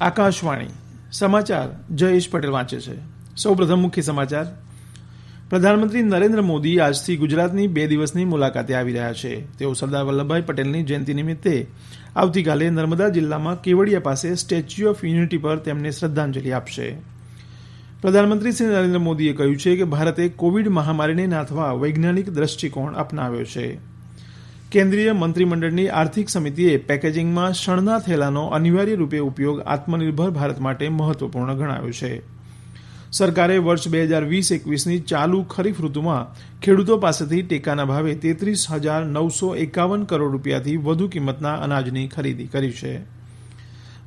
આકાશવાણી, સમાચાર જયેશ પટેલ વાંચે છે. સૌપ્રથમ મુખ્ય સમાચાર. પ્રધાનમંત્રી નરેન્દ્ર મોદી આજથી ગુજરાતની બે દિવસની મુલાકાતે આવી રહ્યા છે. તેઓ સરદાર વલ્લભભાઈ પટેલની જયંતિ નિમિત્તે આવતીકાલે નર્મદા જિલ્લામાં કેવડિયા પાસે સ્ટેચ્યુ ઓફ યુનિટી પર તેમને શ્રદ્ધાંજલિ આપશે. પ્રધાનમંત્રી શ્રી નરેન્દ્ર મોદીએ કહ્યું છે કે ભારતે કોવિડ મહામારીને નાથવા વૈજ્ઞાનિક દ્રષ્ટિકોણ અપનાવ્યો છે. કેન્દ્રીય મંત્રીમંડળની આર્થિક સમિતિએ પેકેજિંગમાં શણના થેલાનો અનિવાર્ય રૂપે ઉપયોગ આત્મનિર્ભર ભારત માટે મહત્વપૂર્ણ ગણાવ્યો છે. સરકારે વર્ષ બે હજાર વીસ એકવીસની ચાલુ ખરીફ ઋતુમાં ખેડૂતો પાસેથી ટેકાના ભાવે તેત્રીસ હજાર નવસો એકાવન કરોડ રૂપિયાથી વધુ કિંમતના અનાજની ખરીદી કરી છે.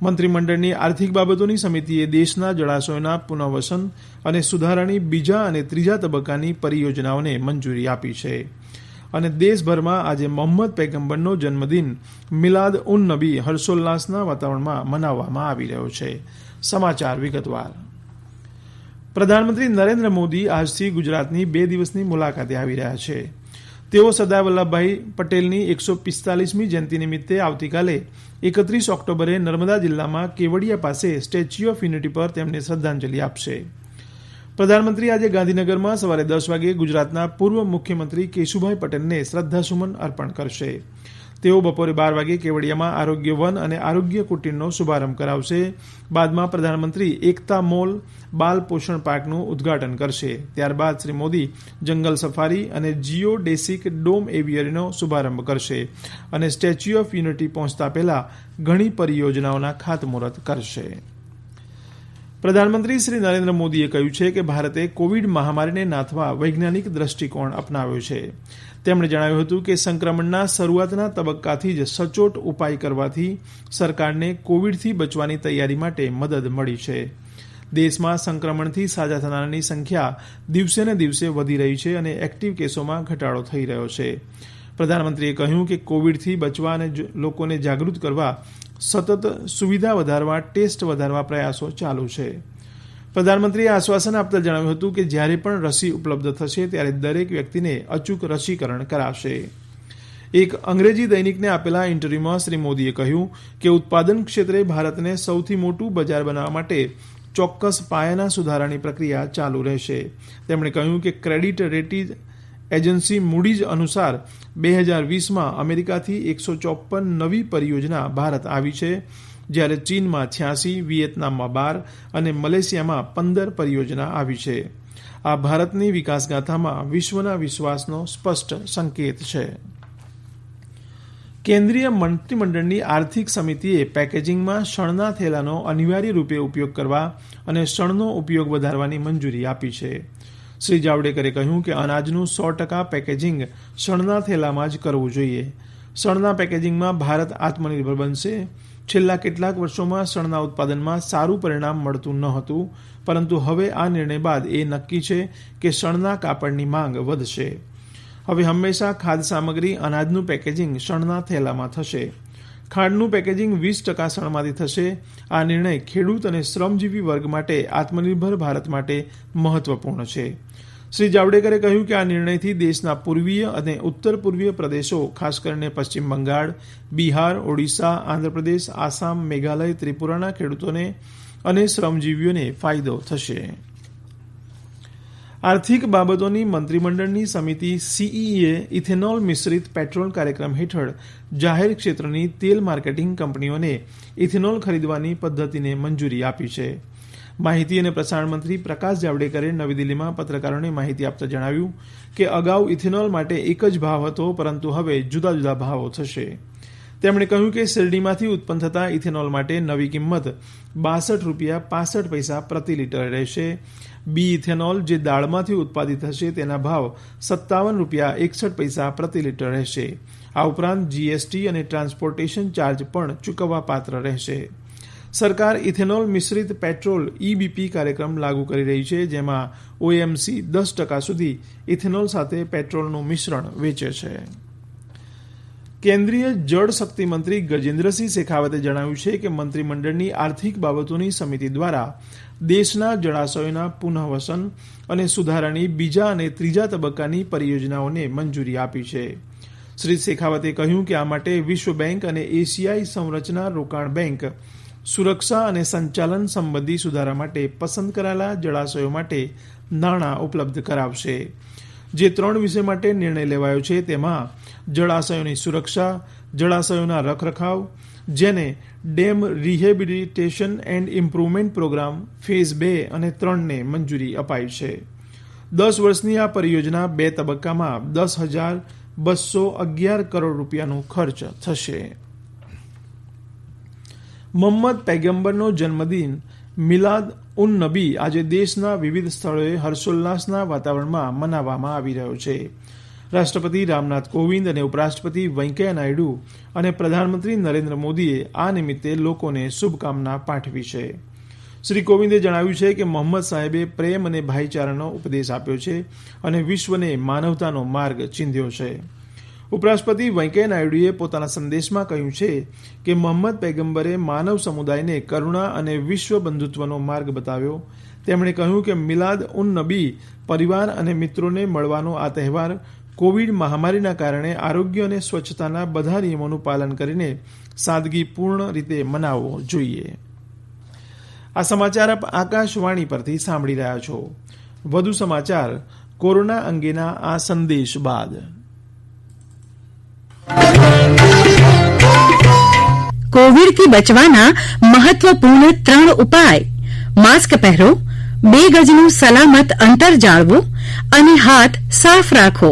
મંત્રીમંડળની આર્થિક બાબતોની સમિતિએ દેશના જળાશયોના પુનઃવસન અને સુધારાની બીજા અને ત્રીજા તબક્કાની પરિયોજનાઓને મંજૂરી આપી છે. અને દેશભરમાં આજે મોહમ્મદ પૈગંબરનો જન્મદિન મિલાદ ઉન નબી હર્ષોલ્લાસના વાતાવરણમાં મનાવવામાં આવી રહ્યો છે. સમાચાર વિગતવાર. પ્રધાનમંત્રી નરેન્દ્ર મોદી આજથી ગુજરાતની બે દિવસની મુલાકાતે આવી રહ્યા છે. તેઓ સરદાર વલ્લભભાઈ પટેલની એકસો પિસ્તાલીસમી જયંતિ નિમિત્તે આવતીકાલે એકત્રીસ ઓક્ટોબરે નર્મદા જિલ્લામાં કેવડિયા પાસે સ્ટેચ્યુ ઓફ યુનિટી પર તેમને શ્રદ્ધાંજલિ આપશે. પ્રધાનમંત્રી આજે ગાંધીનગરમાં સવારે દસ વાગે ગુજરાતના પૂર્વ મુખ્યમંત્રી કેશુભાઈ પટેલને શ્રદ્ધાસુમન અર્પણ કરશે. તેઓ બપોરે બાર વાગે કેવડિયામાં આરોગ્ય વન અને આરોગ્ય કુટીરનો શુભારંભ કરાવશે. બાદમાં પ્રધાનમંત્રી એકતા મોલ બાલ પોષણ પાર્કનું ઉદઘાટન કરશે. ત્યારબાદ શ્રી મોદી જંગલ સફારી અને જીઓ ડેસિક ડોમ એવિયરીનો શુભારંભ કરશે અને સ્ટેચ્યુ ઓફ યુનિટી પહોંચતા પહેલા ઘણી પરિયોજનાઓના ખાતમુહૂર્ત કરશે. પ્રધાનમંત્રી શ્રી નરેન્દ્ર મોદીએ કહ્યું છે કે ભારતે કોવિડ મહામારીને નાથવા વૈજ્ઞાનિક દ્રષ્ટિકોણ અપનાવ્યો છે. તેમણે જણાવ્યું હતું કે સંક્રમણના શરૂઆતના તબક્કાથી જ સચોટ ઉપાય કરવાથી સરકારને કોવિડથી બચવાની તૈયારી માટે મદદ મળી છે. દેશમાં સંક્રમણથી સાજા થનારની સંખ્યા દિવસેને દિવસે વધી રહી છે અને એક્ટિવ કેસોમાં ઘટાડો થઈ રહ્યો છે. પ્રધાનમંત્રીએ કહ્યું કે કોવિડથી બચવા અને લોકોને જાગૃત કરવા સતત સુવિધા વધારવા, ટેસ્ટ વધારવા પ્રયાસો ચાલુ છે. પ્રધાનમંત્રીએ આશ્વાસન આપતા જણાવ્યું હતું કે જ્યારે પણ રસી ઉપલબ્ધ થશે ત્યારે દરેક વ્યક્તિને અચૂક રસીકરણ કરાશે એક અંગ્રેજી દૈનિકને આપેલા ઇન્ટરવ્યુમાં શ્રી મોદીએ કહ્યું કે ઉત્પાદન ક્ષેત્રે ભારતને સૌથી મોટું બજાર બનાવવા માટે ચોક્કસ પાયાના સુધારાની પ્રક્રિયા ચાલુ રહેશે. તેમણે કહ્યું કે ક્રેડિટ રેટિંગ એજન્સી મૂડીઝ અનુસાર બે હજાર વીસમાં અમેરિકાથી એકસો ચોપન નવી પરિયોજના ભારત આવી છે, જ્યારે ચીનમાં છ્યાસી, વિયેતનામમાં બાર અને મલેશિયામાં પંદર પરિયોજના આવી છે. આ ભારતની વિકાસગાથામાં વિશ્વના વિશ્વાસનો સ્પષ્ટ સંકેત છે. કેન્દ્રીય મંત્રીમંડળની આર્થિક સમિતિએ પેકેજિંગમાં શણના થેલાનો અનિવાર્ય રૂપે ઉપયોગ કરવા અને શણનો ઉપયોગ વધારવાની મંજૂરી આપી છે. શ્રી જાવડેકરે કહ્યું કે અનાજનું સો ટકા પેકેજિંગ શણના થેલામાં જ કરવું જોઈએ. શણના પેકેજિંગમાં ભારત આત્મનિર્ભર બનશે. છેલ્લા કેટલાક વર્ષોમાં શણના ઉત્પાદનમાં સારું પરિણામ મળતું ન હતું, પરંતુ હવે આ નિર્ણય બાદ એ નક્કી છે કે શણના કાપડની માંગ વધશે. હવે હંમેશા ખાદ્ય સામગ્રી અનાજનું પેકેજિંગ શણના થેલામાં થશે. ખાંડનું પેકેજિંગ વીસ ટકા શણમાંથી થશે. આ નિર્ણય ખેડૂત અને શ્રમજીવી વર્ગ માટે આત્મનિર્ભર ભારત માટે મહત્વપૂર્ણ છે. શ્રી જાવડેકરે કહ્યું કે આ નિર્ણયથી દેશના પૂર્વીય અને ઉત્તર પૂર્વીય પ્રદેશો, ખાસ કરીને પશ્ચિમ બંગાળ, બિહાર, ઓડિશા, આંધ્રપ્રદેશ, આસામ, મેઘાલય, ત્રિપુરાના ખેડૂતોને અને શ્રમજીવીઓને ફાયદો થશે. આર્થિક બાબતોની મંત્રીમંડળની સમિતિ સીઈએ ઇથેનોલ મિશ્રિત પેટ્રોલ કાર્યક્રમ હેઠળ જાહેર ક્ષેત્રની તેલ માર્કેટિંગ કંપનીઓને ઇથેનોલ ખરીદવાની પદ્ધતિને મંજૂરી આપી છે. માહિતી અને પ્રસારણ મંત્રી પ્રકાશ જાવડેકરે નવી દિલ્હીમાં પત્રકારોને માહિતી આપતા જણાવ્યું કે અગાઉ ઇથેનોલ માટે એક જ ભાવ હતો, પરંતુ હવે જુદા જુદા ભાવો થશે. તેમણે કહ્યું કે શેરડીમાંથી ઉત્પન્ન થતા ઇથેનોલ માટે નવી કિંમત બાસઠ રૂપિયા પાસઠ પૈસા પ્રતિ લીટર રહેશે. બી ઇથેનોલ જે દાળમાંથી ઉત્પાદિત થશે તેના ભાવ સત્તાવન રૂપિયા એકસઠ પૈસા પ્રતિ લીટર રહેશે. આ ઉપરાંત જીએસટી અને ટ્રાન્સપોર્ટેશન ચાર્જ પણ ચૂકવવા પાત્ર રહેશે. સરકાર ઇથેનોલ મિશ્રિત પેટ્રોલ ઇબીપી કાર્યક્રમ લાગુ કરી રહી છે, જેમાં ઓએમસી દસ ટકા સુધી ઇથેનોલ સાથે પેટ્રોલનું મિશ્રણ વેચે છે. કેન્દ્રીય જળશક્તિ મંત્રી ગજેન્દ્રસિંહ શેખાવતે જણાવ્યું છે કે મંત્રીમંડળની આર્થિક બાબતોની સમિતિ દ્વારા દેશના જળાશયોના પુનઃવસન અને સુધારાની બીજા અને ત્રીજા તબક્કાની પરિયોજનાઓને મંજૂરી આપી છે. શ્રી શેખાવતે કહ્યું કે આ માટે વિશ્વ બેંક અને એશિયાઈ સંરચના રોકાણ બેંક સુરક્ષા અને સંચાલન સંબંધી સુધારા માટે પસંદ કરાયેલા જળાશયો માટે નાણાં ઉપલબ્ધ કરાવશે. જે ત્રણ વિષય માટે નિર્ણય લેવાયો છે, તેમાં જળાશયોની સુરક્ષા, જળાશયોના રખરખાવ, જેને dam rehabilitation and improvement programme phase બે અને ત્રણને મંજૂરી અપાઈ છે. દસ વર્ષની આ પરિયોજના બે તબક્કામાં દસ હજાર બસો અગિયાર કરોડ રૂપિયાનો ખર્ચ થશે. મોહમ્મદ પૈગંબરનો જન્મદિન મિલાદ ઉન નબી આજે દેશના વિવિધ સ્થળોએ હર્ષોલ્લાસના વાતાવરણમાં મનાવવામાં આવી રહ્યો છે. રાષ્ટ્રપતિ રામનાથ કોવિંદ અને ઉપરાષ્ટ્રપતિ વેંકૈયા નાયડુ અને પ્રધાનમંત્રી નરેન્દ્ર મોદીએ આ નિમિત્તે લોકોને શુભકામના પાઠવી છે. શ્રી કોવિંદે જણાવ્યું છે કે મોહમ્મદ સાહેબે પ્રેમ અને ભાઈચારાનો ઉપદેશ આપ્યો છે અને વિશ્વને માનવતાનો માર્ગ ચીંધ્યો છે. ઉપરાષ્ટ્રપતિ વેંકૈયા નાયડુએ પોતાના સંદેશમાં કહ્યું છે કે મોહમ્મદ પૈગંબરે માનવ સમુદાયને કરુણા અને વિશ્વ બંધુત્વનો માર્ગ બતાવ્યો. તેમણે કહ્યું કે મિલાદ ઉન નબી પરિવાર અને મિત્રોને મળવાનો આ તહેવાર કોવિડ મહામારીના કારણે આરોગ્ય અને સ્વચ્છતાના બધા નિયમોનું પાલન કરીને સાદગીપૂર્ણ રીતે મનાવવો જોઈએ. આ સમાચાર આપ આકાશવાણી પરથી સાંભળી રહ્યા છો. વધુ સમાચાર કોરોના અંગેના આ સંદેશ બાદ. કોવિડથી બચવાના મહત્વપૂર્ણ ત્રણ ઉપાય. માસ્ક પહેરો, બે ગજનું સલામત અંતર જાળવો અને હાથ સાફ રાખો.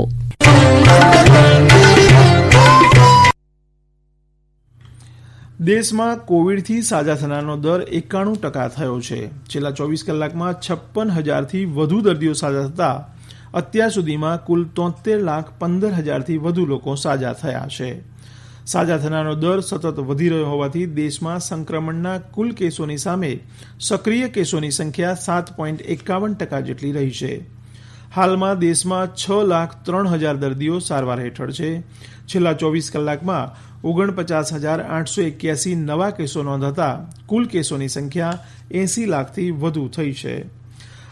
દેશમાં કોવિડથી સાજા થનારનો દર એકાણું ટકા થયો છે. છેલ્લા ચોવીસ કલાકમાં છપ્પન હજારથી વધુ દર્દીઓ સાજા થતાં અત્યાર સુધીમાં કુલ તોતેર લાખ પંદર હજારથી વધુ લોકો સાજા થયા છે. સાજા થનારનો દર સતત વધી રહ્યો હોવાથી દેશમાં સંક્રમણના કુલ કેસોની સામે સક્રિય કેસોની સંખ્યા સાત પોઈન્ટ એકાવન ટકા જેટલી રહી છે. હાલમાં દેશમાં છ લાખ ત્રણ હજાર દર્દીઓ સારવાર હેઠળ છે. છેલ્લા ચોવીસ કલાકમાં ઓગણપચાસ હજાર આઠસો એક્યાસી નવા કેસો નોંધાતા કુલ કેસોની સંખ્યા એંસી લાખથી વધુ થઈ છે.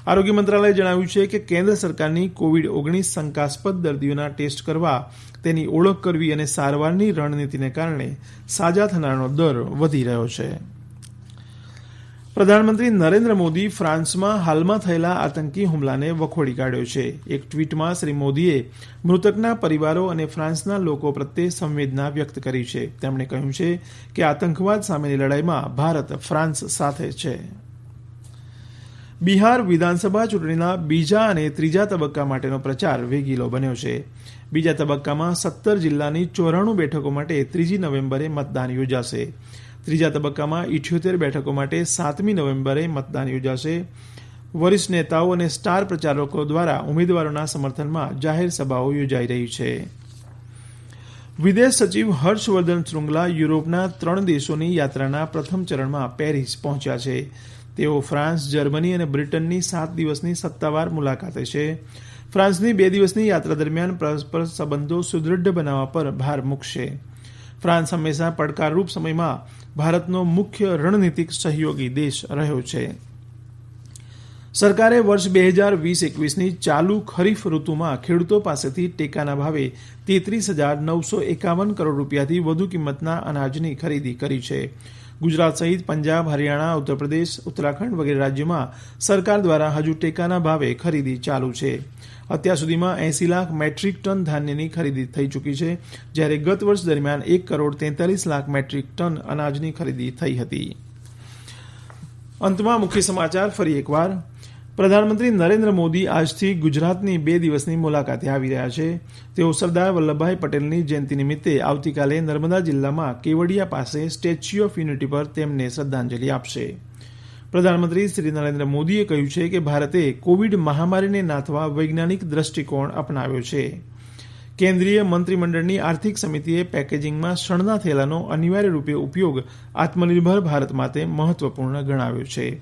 આરોગ્ય મંત્રાલયે જણાવ્યું છે કે કેન્દ્ર સરકારની કોવિડ ઓગણીસ શંકાસ્પદ દર્દીઓના ટેસ્ટ કરવા તેની ઓળખ કરવી અને સારવારની રણનીતિને કારણે સાજા થનારનો દર વધી રહ્યો છે. પ્રધાનમંત્રી નરેન્દ્ર મોદી ફ્રાન્સમાં હાલમાં થયેલા આતંકી હુમલાને વખોડી કાઢ્યો છે. એક ટ્વીટમાં શ્રી મોદીએ મૃતકના પરિવારો અને ફ્રાન્સના લોકો પ્રત્યે સંવેદના વ્યક્ત કરી છે. તેમણે કહ્યું છે કે આતંકવાદ સામેની લડાઈમાં ભારત ફ્રાન્સ સાથે છે. બિહાર વિધાનસભા ચૂંટણીના બીજા અને ત્રીજા તબક્કા માટેનો પ્રચાર વેગીલો બન્યો છે. બીજા તબક્કામાં સત્તર જિલ્લાની ચોરાણું બેઠકો માટે ત્રીજી નવેમ્બરે મતદાન યોજાશે. ત્રીજા તબક્કામાં ઇઠ્યોતેર બેઠકો માટે સાતમી નવેમ્બરે મતદાન યોજાશે. વરિષ્ઠ નેતાઓ અને સ્ટાર પ્રચારકો દ્વારા ઉમેદવારોના સમર્થનમાં જાહેર સભાઓ યોજાઈ રહી છે. વિદેશ સચિવ હર્ષવર્ધન શૃંગલા યુરોપના ત્રણ દેશોની યાત્રાના પ્રથમ ચરણમાં પેરિસ પહોંચ્યા છે. તેઓ ફ્રાન્સ, જર્મની અને બ્રિટનની સાત દિવસની સત્તાવાર મુલાકાતે છે. ફ્રાન્સની બે દિવસની યાત્રા દરમિયાન પરસ્પર સંબંધો સુદૃઢ બનાવવા પર ભાર મૂકશે. ફ્રાન્સ હંમેશા પડકારરૂપ સમયમાં ભારતનો મુખ્ય રણનીતિક સહયોગી દેશ રહ્યો છે. સરકારે વર્ષ બે હજાર વીસ એકવીસની ચાલુ ખરીફ ઋતુમાં ખેડૂતો પાસેથી ટેકાના ભાવે તેત્રીસ હજાર નવસો એકાવન કરોડ રૂપિયાથી વધુ કિંમતના અનાજની ખરીદી કરી છે. ગુજરાત સહિત પંજાબ, હરિયાણા, ઉત્તરપ્રદેશ, ઉત્તરાખંડ વગેરે રાજ્યોમાં સરકાર દ્વારા હજુ ટેકાના ભાવે ખરીદી ચાલુ છે. અત્યાર સુધીમાં એંસી લાખ મેટ્રિક ટન ધાન્યની ખરીદી થઈ ચૂકી છે, જ્યારે ગત વર્ષ દરમિયાન એક કરોડ તેતાલીસ લાખ મેટ્રિક ટન અનાજની ખરીદી થઈ હતી. અંતમાં મુખ્ય સમાચાર ફરી એકવાર. પ્રધાનમંત્રી નરેન્દ્ર મોદી આજથી ગુજરાતની બે દિવસની મુલાકાતે આવી રહ્યા છે. તેઓ સરદાર વલ્લભભાઈ પટેલની જયંતિ નિમિત્તે આવતીકાલે નર્મદા જિલ્લામાં કેવડિયા પાસે સ્ટેચ્યુ ઓફ યુનિટી પર તેમને શ્રદ્ધાંજલિ આપશે. પ્રધાનમંત્રી શ્રી નરેન્દ્ર મોદીએ કહ્યું છે કે ભારતે કોવિડ મહામારીને નાથવા વૈજ્ઞાનિક દ્રષ્ટિકોણ અપનાવ્યો છે. કેન્દ્રીય મંત્રીમંડળની આર્થિક સમિતિએ પેકેજિંગમાં શણના થેલાનો અનિવાર્ય રૂપે ઉપયોગ આત્મનિર્ભર ભારત માટે મહત્વપૂર્ણ ગણાવ્યો છે.